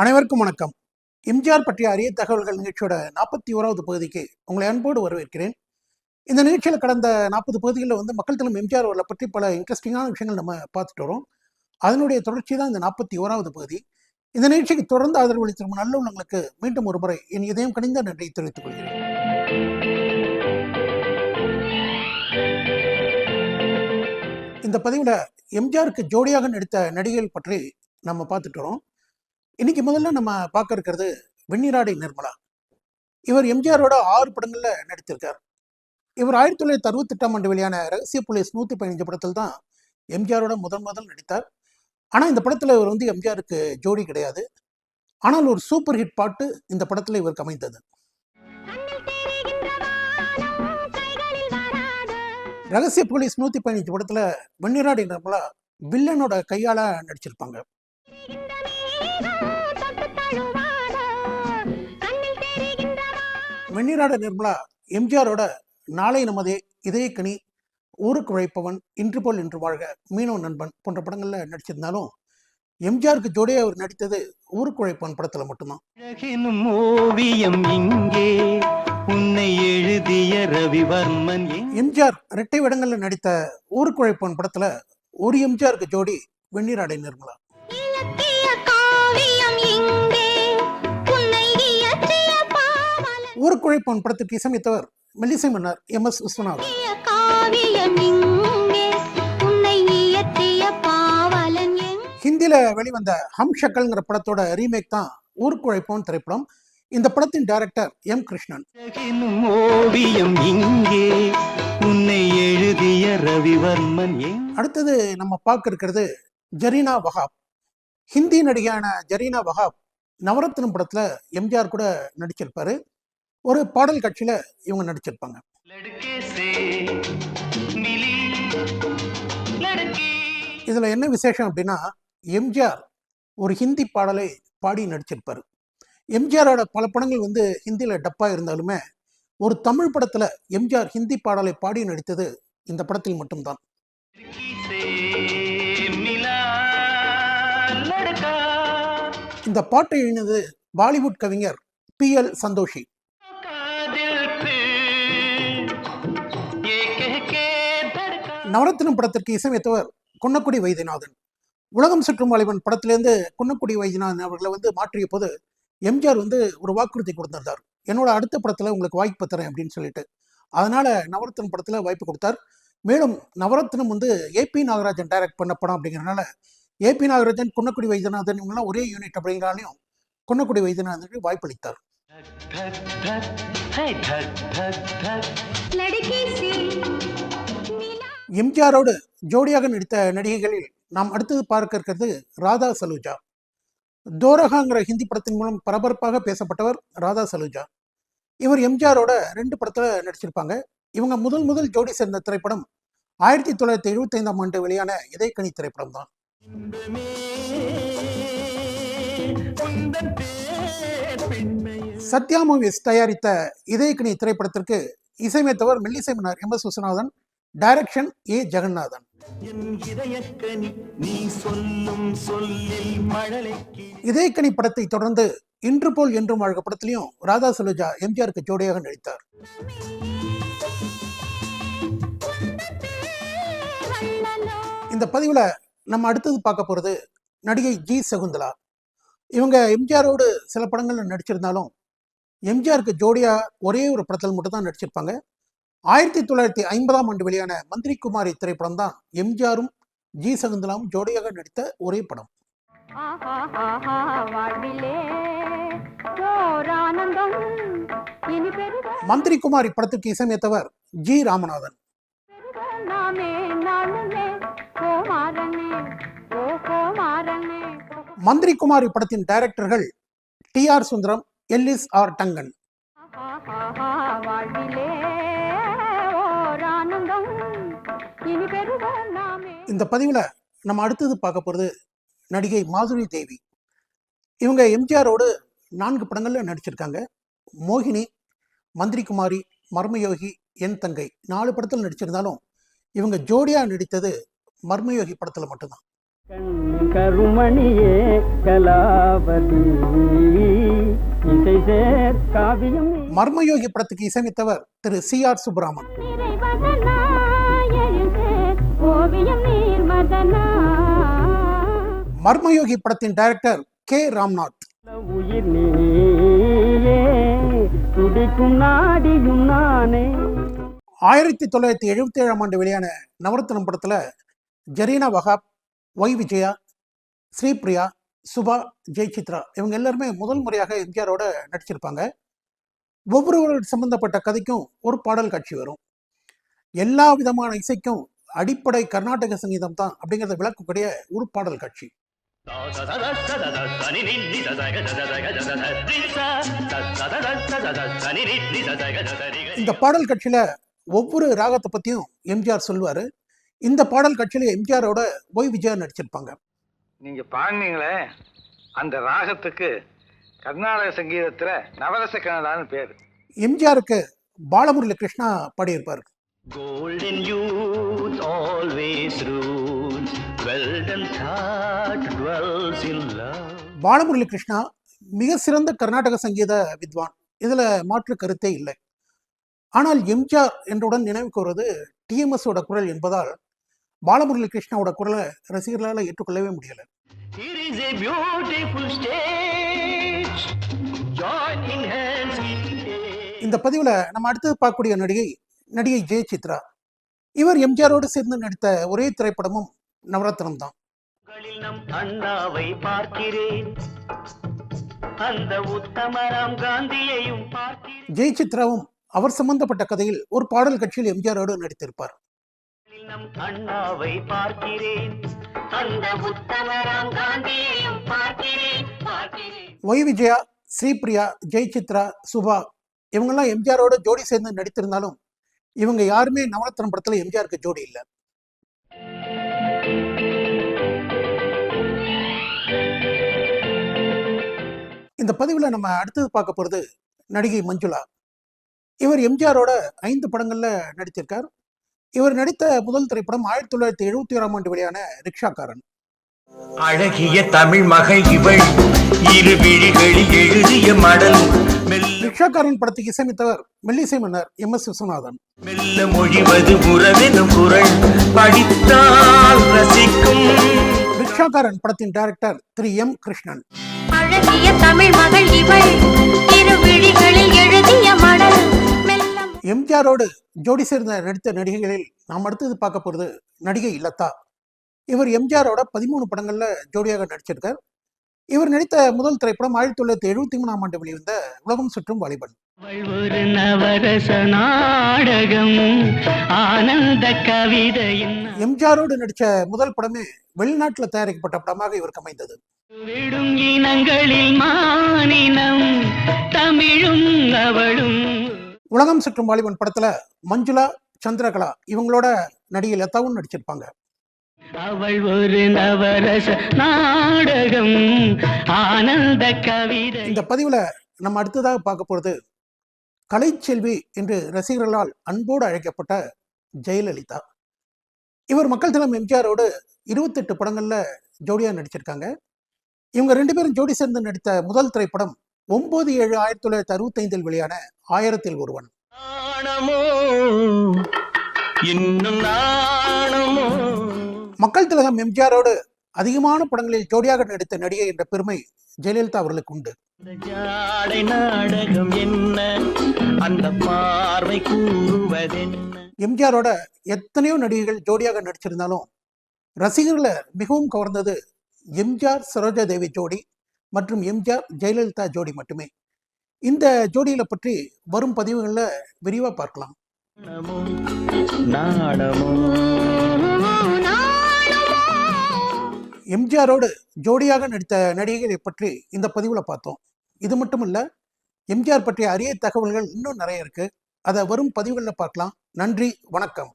அனைவருக்கும் வணக்கம். எம்ஜிஆர் பற்றிய அரிய தகவல்கள் நிகழ்ச்சியோட நாற்பத்தி ஓராவது பகுதிக்கு உங்களை அன்போடு வரவேற்கிறேன். இந்த நிகழ்ச்சியில் கடந்த நாற்பது பகுதிகளில் வந்து மக்கள் தலைமை எம்ஜிஆர் அவர்களை பற்றி பல இன்ட்ரெஸ்டிங்கான விஷயங்கள் நம்ம பார்த்துட்டு வரோம். அதனுடைய தொடர்ச்சி தான் இந்த நாற்பத்தி ஓராவது பகுதி. இந்த நிகழ்ச்சிக்கு தொடர்ந்து ஆதரவு அளித்திருக்கும் நல்ல உள்ளங்களுக்கு மீண்டும் ஒரு முறை என் இதயம் கணிந்த நன்றியை தெரிவித்துக் கொள்கிறேன். இந்த பதிவில் எம்ஜிஆருக்கு ஜோடியாக நடித்த நடிகைகள் பற்றி நம்ம பார்த்துட்டு வரோம். இன்னைக்கு முதல்ல நம்ம பார்க்க இருக்கிறது வெண்ணிராடை நிர்மலா. இவர் எம்ஜிஆரோட ஆறு படங்கள்ல நடித்திருக்கார். இவர் ஆயிரத்தி தொள்ளாயிரத்தி அறுபத்தெட்டாம் ஆண்டு வெளியான ரகசிய போலீஸ் நூத்தி பதினஞ்சு படத்தில் தான் எம்ஜிஆரோட முதல் முதல் நடித்தார். ஆனா இந்த படத்துல இவர் வந்து எம்ஜிஆருக்கு ஜோடி கிடையாது. ஆனால் ஒரு சூப்பர் ஹிட் பாட்டு இந்த படத்துல இவருக்கு அமைந்தது. ரகசிய போலீஸ் நூத்தி பதினஞ்சு படத்துல வெண்ணிராடை நிர்மலா வில்லனோட கையால நடிச்சிருப்பாங்க. வெண்ணிராட நிர்மலா எம்ஜிஆரோட நாளை நமதே இதயக்கனி ஊருக்கு உழைப்பவன் இன்று போல் இன்று வாழ்க மீனவ நண்பன் போன்ற படங்கள்ல நடிச்சிருந்தாலும் எம்ஜிஆருக்கு ஜோடியா அவர் நடித்தது ஊருக்கு உழைப்பவன் படத்துல மட்டும்தான் ஓவியம் இங்கே உன்னை எழுதிய ரவிவர்மன்? எம்ஜிஆர் இரட்டை வேடங்கள்ல நடித்த ஊருக்கு உழைப்பவன் படத்துல ஒரு எம்ஜிஆருக்கு ஜோடி வெந்நீராடை நிர்மலா பாவலன் ஊருக்கு உழைப்பவன் படத்துக்கு இசையமைத்தவர் மெல்லிசை மன்னர் எம் எஸ் விஸ்வநாதன். ஹிந்தியில வெளிவந்த ஹம் ஷக்கல்ங்கிற படத்தோட ரீமேக் தான் ஊருக்கு உழைப்பவன் திரைப்படம். இந்த படத்தின் டைரக்டர் எம் கிருஷ்ணன். ஓவியம் இங்கே உன்னை எழுதிய ரவிவர்மன்? அடுத்தது நம்ம பார்க்க இருக்கிறது ஜரீனா வஹாப். ஹிந்தி நடிகையான ஜரீனா வஹாப் நவரத்னம் படத்துல எம்ஜிஆர் கூட நடிச்சிருப்பாரு. ஒரு பாடல் காட்சியில இவங்க நடிச்சிருப்பாங்க. இதுல என்ன விசேஷம் அப்படின்னா எம்ஜிஆர் ஒரு ஹிந்தி பாடலை பாடி நடிச்சிருப்பாரு. எம்ஜிஆரோட பல படங்கள் வந்து ஹிந்தியில டப்பா இருந்தாலுமே ஒரு தமிழ் படத்துல எம்ஜிஆர் ஹிந்தி பாடலை பாடி நடித்தது இந்த படத்தில் மட்டும்தான். இந்த பாட்டை எழுதினது பாலிவுட் கவிஞர் பி எல் சந்தோஷி. நவரத்தினம் படத்திற்கு இசையமைத்தவர் குன்னக்குடி வைத்தியநாதன். உலகம் சுற்றும் வாலிபன் படத்திலேருந்து குன்னக்குடி வைத்தியநாதன் அவர்களை வந்து மாற்றிய போது எம்ஜிஆர் வந்து ஒரு வாக்குறுதி கொடுத்திருந்தார். என்னோட அடுத்த படத்தில் உங்களுக்கு வாய்ப்பு தரேன் அப்படின்னு சொல்லிட்டு. அதனால நவரத்தினம் படத்தில் வாய்ப்பு கொடுத்தார். மேலும் நவரத்தினம் வந்து ஏபி நாகராஜன் டைரக்ட் பண்ண படம் அப்படிங்கிறனால ஏபி நாகராஜன் குன்னக்குடி வைத்தியநாதன் இவங்கெல்லாம் ஒரே யூனிட் அப்படிங்கிறாலையும் குன்னக்குடி வைத்தியநாதனுக்கு வாய்ப்பளித்தார் லடிக்கே எம்ஜிஆரோடு ஜோடியாக நடித்த நடிகைகளில் நாம் அடுத்தது பார்க்க இருக்கிறது ராதா சலூஜா. தோரகாங்கிற ஹிந்தி படத்தின் மூலம் பரபரப்பாக பேசப்பட்டவர் ராதா சலூஜா. இவர் எம்ஜிஆரோட ரெண்டு படத்துல நடிச்சிருப்பாங்க. இவங்க முதல் முதல் ஜோடி சேர்ந்த திரைப்படம் ஆயிரத்தி தொள்ளாயிரத்தி எழுபத்தி ஐந்தாம் ஆண்டு வெளியான இதயக்கணி திரைப்படம் தான். சத்யா மூவிஸ் தயாரித்த இதயக்கணி திரைப்படத்திற்கு இசையமைத்தவர் மெல்லிசை மன்னர் M S Viswanathan direction A Jagannathan Idhayakkani படத்தை தொடர்ந்து இன்று போல் என்றும் வாழ்க படத்திலையும் ராதா சலுஜா எம்ஜிஆருக்கு ஜோடியாக நடித்தார். இந்த பதிவில் நம்ம அடுத்தது பார்க்க போகிறது நடிகை ஜி சகுந்தலா. இவங்க எம்ஜிஆரோடு சில படங்கள்ல நடிச்சிருந்தாலும் எம்ஜிஆருக்கு ஜோடியா ஒரே ஒரு படத்தில் மட்டும் தான் நடிச்சிருப்பாங்க. ஆயிரத்தி தொள்ளாயிரத்தி ஐம்பதாம் ஆண்டு வெளியான மந்திரி குமாரி திரைப்படம் தான் எம்ஜிஆரும் ஜி சகுந்தலாவும் ஜோடியாக நடித்த ஒரே படம். மந்திரி குமாரி படத்துக்கு இசையமைத்தவர் ஜி ராமநாதன். மந்திரி குமாரி படத்தின் டைரக்டர்கள் T R Sundaram Ellis R Dungan. இந்த பதிவில் நம்ம அடுத்தது பார்க்க போகிறது நடிகை மாதுரி தேவி. இவங்க எம்ஜிஆரோடு நான்கு படங்களில் நடிச்சிருக்காங்க. மோகினி மந்திரி குமாரி மர்மயோகி என் தங்கை நாலு படத்தில் நடிச்சிருந்தாலும் இவங்க ஜோடியாக நடித்தது மர்மயோகி படத்தில் மட்டும்தான். கருமணியே கலாபதி. மர்மயோகி படத்துக்கு இசையமைத்தவர் திரு சி ஆர் சுப்பராமன் மர்மயோகி படத்தின் டைரக்டர் கே. ராம்நாத். ஆயிரத்தி தொள்ளாயிரத்தி எழுபத்தி ஏழாம் ஆண்டு வெளியான நவரத்னம் படத்துல ஜரீனா வகாப் ஒய் விஜயா ஸ்ரீபிரியா சுபா ஜெயசித்ரா இவங்க எல்லாருமே முதல் முறையாக எம்ஜிஆரோட நடிச்சிருப்பாங்க. ஒவ்வொருவர் சம்பந்தப்பட்ட கதைக்கும் ஒரு பாடல் காட்சி வரும். எல்லா விதமான இசைக்கும் அடிப்படை கர்நாடக சங்கீதம் தான் அப்படிங்கிறத விளக்கக்கூடிய ஒரு பாடல் காட்சி. இந்த பாடல் காட்சியில ஒவ்வொரு ராகத்தை பத்தியும் எம்ஜிஆர் சொல்லுவாரு. இந்த பாடல் காட்சியில எம்ஜிஆரோட ஒய் விஜயா நடிச்சிருப்பாங்க. நீங்க பாடினீங்களே அந்த ராகத்துக்கு கர்நாடக சங்கீதத்துல நவரச கன்னடான்னு பேரு. எம்ஜிஆருக்கு பாலமுரளி கிருஷ்ணா பாடியிருப்பார். Golden youth always rules. Well done thought dwells in love. Balamurali Krishna மிக சிறந்த கர்நாடக சங்கீத வித்வான் இதுல மாற்று கருத்தே இல்லை ஆனால் எம்ஜிஆர் என்றுடன் நினைவுக்கு வருவது டிஎம்எஸோட குரல் என்பதால் பாலமுரளி கிருஷ்ணாவோட குரலை ரசிகர்களால் ஏற்றுக்கொள்ளவே முடியல. இந்த பதிவில் நம்ம அடுத்து பார்க்கக்கூடிய நடிகை நடிகை ஜெயசித்ரா இவர் எம்ஜிஆரோடு சேர்ந்து நடித்த ஒரே திரைப்படமும் நவரத்னம் தான். நம் அண்ணாவை பார்க்கிறேன். அந்த உத்தமராம் காந்தியையும் ஜெயசித்ராவும் அவர் சம்பந்தப்பட்ட கதையில் ஒரு பாடல் கட்சியில் எம்ஜிஆரோடு நடித்திருப்பார். நம் அண்ணாவை பார்க்கிறேன். அந்த உத்தமராம் காந்தியையும் பார்க்கிறேன். ஒய் விஜயா ஸ்ரீபிரியா ஜெயசித்ரா சுபா இவங்கெல்லாம் எம்ஜிஆரோட ஜோடி சேர்ந்து நடித்திருந்தாலும் இவங்க யாருமே நவரத்னம் படத்துல எம்ஜிஆருக்கு ஜோடி இல்லை. இந்த பதிவில் நம்ம அடுத்தது பார்க்க போகிறது நடிகை மஞ்சுளா. இவர் எம்ஜிஆரோட ஐந்து படங்கள்ல நடித்திருக்கார் இவர் நடித்த முதல் திரைப்படம் ஆயிரத்தி தொள்ளாயிரத்தி எழுபத்தி ஓராம் ஆண்டு வெளியான ரிக்ஷாக்காரன். அழகிய தமிழ் மகள் இவள். இரு விழிகளில் எழுதிய மடல். ரிக்ஷாக்காரன் படத்துக்கு இசையமைத்தவர் மெல்லிசை மன்னர் எம் எஸ் விஸ்வநாதன். மெல்ல மொழிவது உறவெனும் குரல் படித்தால் ரசிக்கும். ரிக்ஷாக்காரன் படத்தின் டைரக்டர் திரு எம் கிருஷ்ணன். அழகிய தமிழ் மகள் இவள். இரு விழிகளில் எழுதிய மடல். எம்ஜிஆரோடு ஜோடி சேர்ந்த நடித்த நடிகைகளில் நாம் அடுத்தது பார்க்க போகிறது நடிகை லதா. இவர் எம்ஜிஆரோட பதிமூணு படங்கள்ல ஜோடியாக நடிச்சிருக்கார். இவர் நடித்த முதல் திரைப்படம் ஆயிரத்தி தொள்ளாயிரத்தி எழுபத்தி மூணாம் ஆண்டு வெளிவந்த உலகம் சுற்றும் வாலிபன். ஒரு நவரச நாடகம் ஆனந்த கவிதையின் எம்ஜிஆரோடு நடித்த முதல் படமே வெளிநாட்டில் தயாரிக்கப்பட்ட படமாக இவருக்கு அமைந்தது. விடும் இனங்களில் மானினம் தமிழும் அவளும். உலகம் சுற்றும் வாலிபன் படத்துல மஞ்சுளா சந்திரகலா இவங்களோட நடிகை லதாவும் நடிச்சிருப்பாங்க. அவள் ஒரு நவரச நாடகம். ஆனந்த கவிதை. இந்த பதிவில் நம்ம அடுத்ததாக பார்க்க போகிறது கலைச்செல்வி என்று ரசிகர்களால் அன்போடு அழைக்கப்பட்ட ஜெயலலிதா. இவர் மக்கள் தினம் எம்ஜிஆரோடு இருபத்தெட்டு படங்களில் ஜோடியாக நடிச்சிருக்காங்க. இவங்க ரெண்டு பேரும் ஜோடி சேர்ந்து நடித்த முதல் திரைப்படம் ஒன்பது ஏழு ஆயிரத்தி தொள்ளாயிரத்தி அறுபத்தைந்தில் வெளியான ஆயிரத்தில் ஒருவன். இன்னும் நாணமோ. மக்கள் திலகம் எம்ஜிஆரோடு அதிகமான படங்களில் ஜோடியாக நடித்த நடிகை என்ற பெருமை ஜெயலலிதா அவர்களுக்கு உண்டு. எம்ஜிஆரோட எத்தனையோ நடிகைகள் ஜோடியாக நடிச்சிருந்தாலும் ரசிகர்களை மிகவும் கவர்ந்தது எம்ஜிஆர் சரோஜா தேவி ஜோடி மற்றும் எம்ஜிஆர் ஜெயலலிதா ஜோடி மட்டுமே. இந்த ஜோடிகளை பற்றி வரும் பதிவுகளில் விரிவாக பார்க்கலாம். நாணமோ எம்ஜிஆரோடு ஜோடியாக நடித்த நடிகைகளை பற்றி இந்த பதிவில் பார்த்தோம். இது மட்டும் இல்லை எம்ஜிஆர் பற்றிய அரிய தகவல்கள் இன்னும் நிறைய இருக்குது அதை வரும் பதிவுகளில் பார்க்கலாம். நன்றி வணக்கம்.